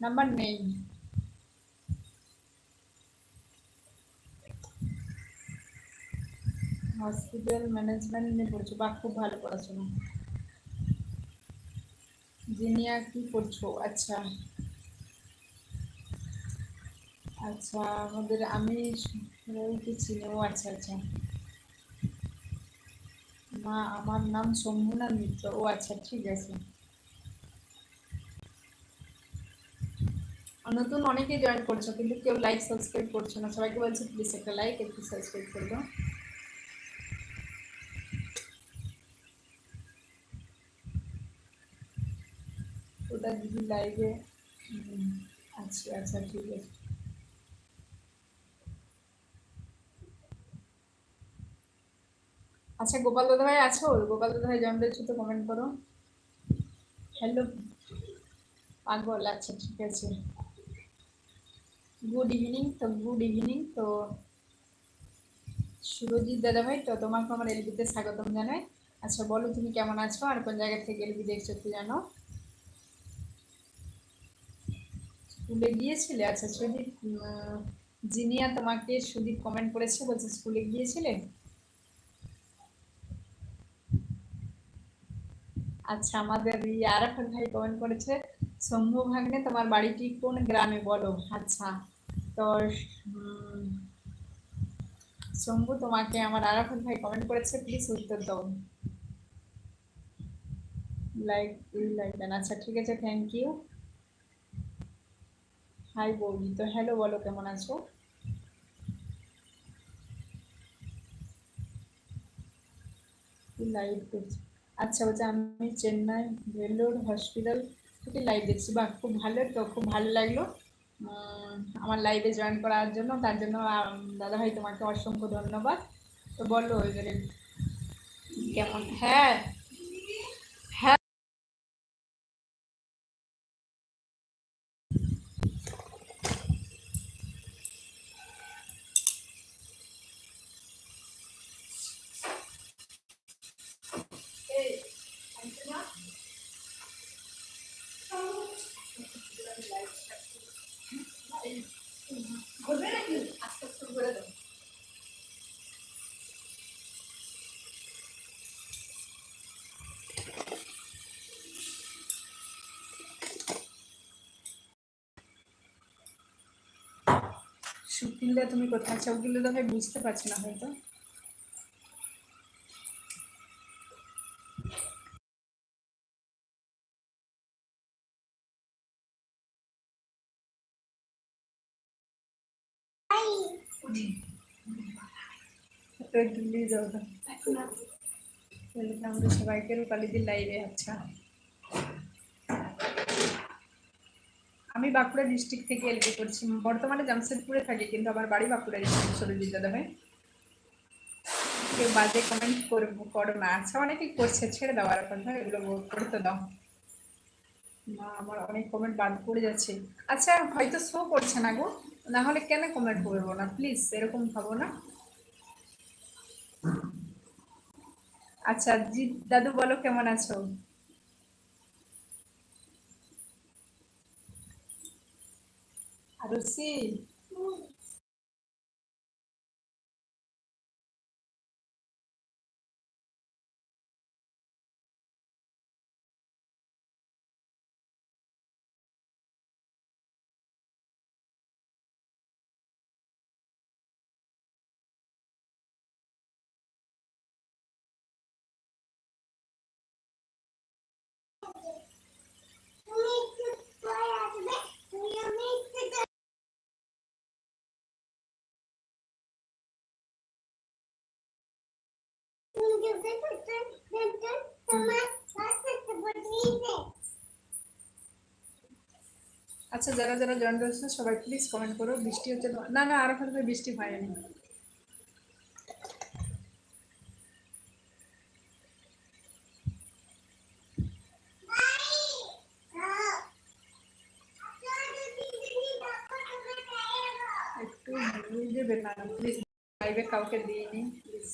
Number নেই hospital management নিয়ে পড়ছো বা খুব ভালো পড়াশোনা। জিনিয়া কি করছ আচ্ছা। আচ্ছা আমাদের আমি চিনি ও আচ্ছা আচ্ছা। মা, আমার নাম শম্ভুনাথ মিত্র। ও আচ্ছা ঠিক আছে। নতুন অনেকে জয়েন করছ, কিন্তু কেউ লাইক সাবস্ক্রাইব করছ না। সবাইকে বলছি প্লিজ একটা লাইক একটু সাবস্ক্রাইব করব ওটা দিদি লাইভে আচ্ছা আচ্ছা ঠিক আছে। আচ্ছা গোপাল দাদা ভাই আছো? গোপাল দাদা ভাই জয়েন রয়েছে তো কমেন্ট করো। হ্যালো পাগল আচ্ছা ঠিক আছে। গুড ইভিনিং তো গুড ইভিনিং তো সুরজিৎ দাদা ভাই তো তোমাকে আমার এলবিতে স্বাগতম জানাই। আচ্ছা বলো তুমি কেমন আছো আর কোন জায়গা থেকে এলবি দেখছ একটু জানো? স্কুলে গিয়েছিলে? আচ্ছা সুদীপ জিনিয়া তোমাকে সুদীপ কমেন্ট করেছে, বলছে স্কুলে গিয়েছিলে? আচ্ছা আমাদের আরাফাত ভাই কমেন্ট করেছে শম্ভু ভাগ্নে তোমার বাড়িটি কোন গ্রামে বলো? আচ্ছা তো শম্ভু তোমাকে আমার আরাফাত ভাই কমেন্ট করেছে প্লিজ উত্তর দাও। লাইক লাইক দেন আচ্ছা ঠিক আছে থ্যাংক ইউ হাই বৌদি। তো হ্যালো বলো, কেমন আছো? লাইভ করছি আচ্ছা বলছে আমি চেন্নাই ভেলোর হসপিটাল থেকে লাইভ দেখছি। বা খুব ভালো তো, খুব ভালো লাগল। আমার লাইভে জয়েন করার জন্য, তার জন্য দাদা ভাই তোমাকে অসংখ্য ধন্যবাদ। তো বলো, এবারে কেমন? হ্যাঁ শুকিলদা তুমি কোথায় আছো? ওগুলো তো বুঝতে পারছি না হয়তো। আমাদের সবাইকে রূপালিদির লাইভে আচ্ছা আমি বাঁকুড়া ডিস্ট্রিক্ট থেকে এলবি করছি। বর্তমানে জামশেদপুরে থাকি, কিন্তু আমার বাড়ি বাঁকুড়া ডিস্ট্রিক্ট সরজিৎ দাদা ভাই। কেউ বাজে কমেন্ট করব, করো না। আচ্ছা অনেকেই করছে, ছেড়ে দাও আর কথা, এগুলো করতে দাও। না, আমার অনেক কমেন্ট বাদ পড়ে যাচ্ছে। আচ্ছা হয়তো শো করছে না গো। না হলে কেন কমেন্ট করব না? প্লিজ এরকম ভাবো না। আচ্ছা জি দাদু বলো, কেমন আছো? আরসি আচ্ছা যারা যারা জয়েন করেছে সবাই প্লিজ কমেন্ট করো। বৃষ্টি হচ্ছে না না, আর ওখানে বৃষ্টি হয়নি। একটু ভুল দেবে না প্লিজ লাইভে কাউকে দিইনি প্লিজ